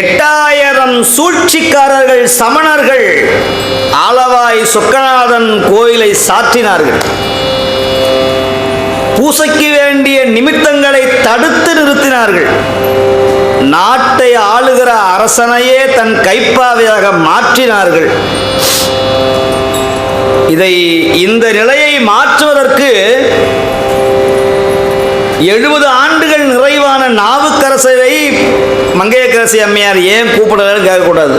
எட்டாயிரம் சூழ்ச்சிக்காரர்கள் சமணர்கள் ஆலவாய் சொக்கநாதன் கோயிலை சாற்றினார்கள். பூசைக்கு வேண்டிய நிமித்தங்களை தடுத்து நிறுத்தினார்கள். நாட்டை ஆளுகிற அரசனையே தன் கைப்பாவையாக மாற்றினார்கள். இதை இந்த நிலையை மாற்றுவதற்கு எழுபது ஆண்டுகள் நிறைவான நாவுக்கரசரை மங்கையக்கரசி அம்மையார் ஏன் கூப்பிடலன்னு கேட்கக்கூடாது.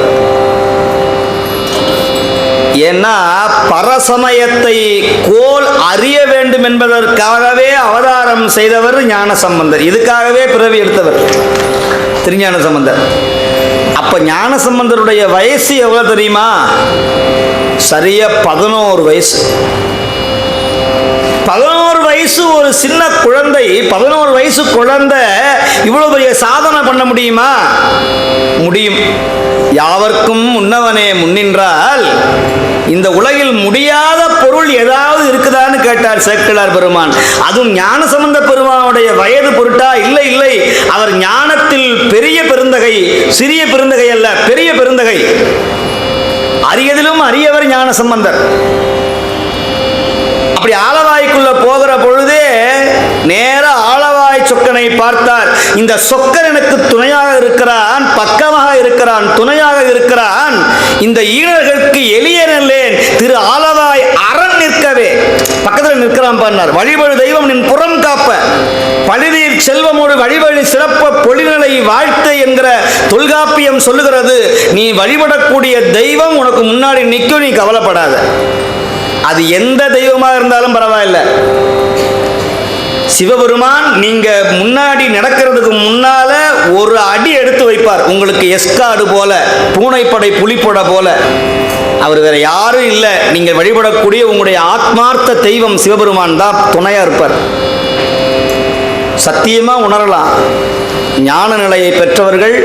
ஏன்னா பரசமயத்தை கோல் அறிய வேண்டும் என்பதற்காகவே அவதாரம் செய்தவர் ஞான சம்பந்தர் இதுக்காகவே பிறவி எடுத்தவர் திருஞான சம்பந்தர் அப்ப ஞான சம்பந்தருடைய வயசு எவ்வளவு தெரியுமா? சரியா பதினோரு வயசு. பதினோரு வயசு ஒரு சின்ன குழந்தை பதினோரு வயசு குழந்தை இவ்வளவு பெரிய சாதனை பண்ண முடியுமா? முடியும். யாவர்க்கும் முன்னவனே முன்னின்றால் இந்த உலகில் முடியாத பொருள் ஏதாவது இருக்குதான்னு கேட்டார் சேக்கிழார் பெருமான். அதுவும் ஞான சம்பந்த பெருமானுடைய வயது பொருட்டா? இல்லை இல்லை. அவர் ஞானத்தில் பெரிய பெருந்தகை சிறிய பெருந்தகை அல்ல பெரிய பெருந்தகை. அரியதிலும் அரியவர் ஞான சம்பந்தர். அப்படி ஆள ஆலவாய்க்குள்ள போகிற பொழுதே நேர ஆளவாய் சொக்கனை பார்த்தார். இந்த சொக்கன் எனக்கு துணையாக இருக்கிறான் பக்கமாக இருக்கிறான் துணையாக இருக்கிறான். இந்த ஈழர்களுக்கு எளிய நல்லேன் திரு ஆளவாய் அரண் நிற்கவே. பக்கத்தில் நிற்கிறான் பண்ணார் வழிபடு தெய்வம் நின் புறம் காப்ப. பழுதீர் செல்வமோடு வழிவழி சிறப்ப பொழிநிலை வாழ்த்து என்கிற தொல்காப்பியம் சொல்லுகிறது. நீ வழிபடக்கூடிய தெய்வம் உனக்கு முன்னாடி நிற்கும் நீ கவலைப்படாத. அது எந்த தெய்வமாக இருந்தாலும் பரவாயில்ல. சிவபெருமான் நீங்க முன்னாடி நடக்கிறதுக்கு முன்னால ஒரு அடி எடுத்து வைப்பார். உங்களுக்கு எஸ்காடு போல பூனைப்படை புலிப்படை போல. அவர் வேற யாரும் இல்லை. நீங்கள் வழிபடக்கூடிய உங்களுடைய ஆத்மார்த்த தெய்வம் சிவபெருமான் தான் துணையா இருப்பார். சத்தியமா உணரலாம். ஞான நிலையை பெற்றவர்கள்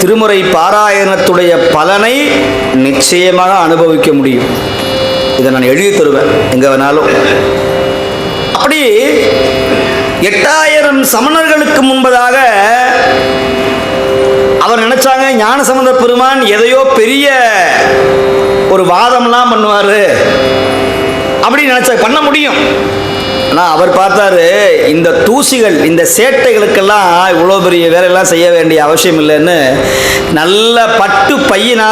திருமுறை பாராயணத்துடைய பலனை நிச்சயமாக அனுபவிக்க முடியும். இதை நான் எழுதி தருவேன். எங்க வேணாலும். அப்படி எட்டாயிரம் சமணர்களுக்கு முன்பதாக அவர் நினைச்சாங்க ஞானசம்பந்த பெருமான் எதையோ பெரிய ஒரு வாதம்லாம் பண்ணுவாரு. அப்படி நினைச்சா பண்ண முடியும். ஆனால் அவர் பார்த்தாரு இந்த தூசிகள் இந்த சேட்டைகளுக்கெல்லாம் இவ்வளோ பெரிய வேலையெல்லாம் செய்ய வேண்டிய அவசியம் இல்லைன்னு நல்ல பட்டு பையினால்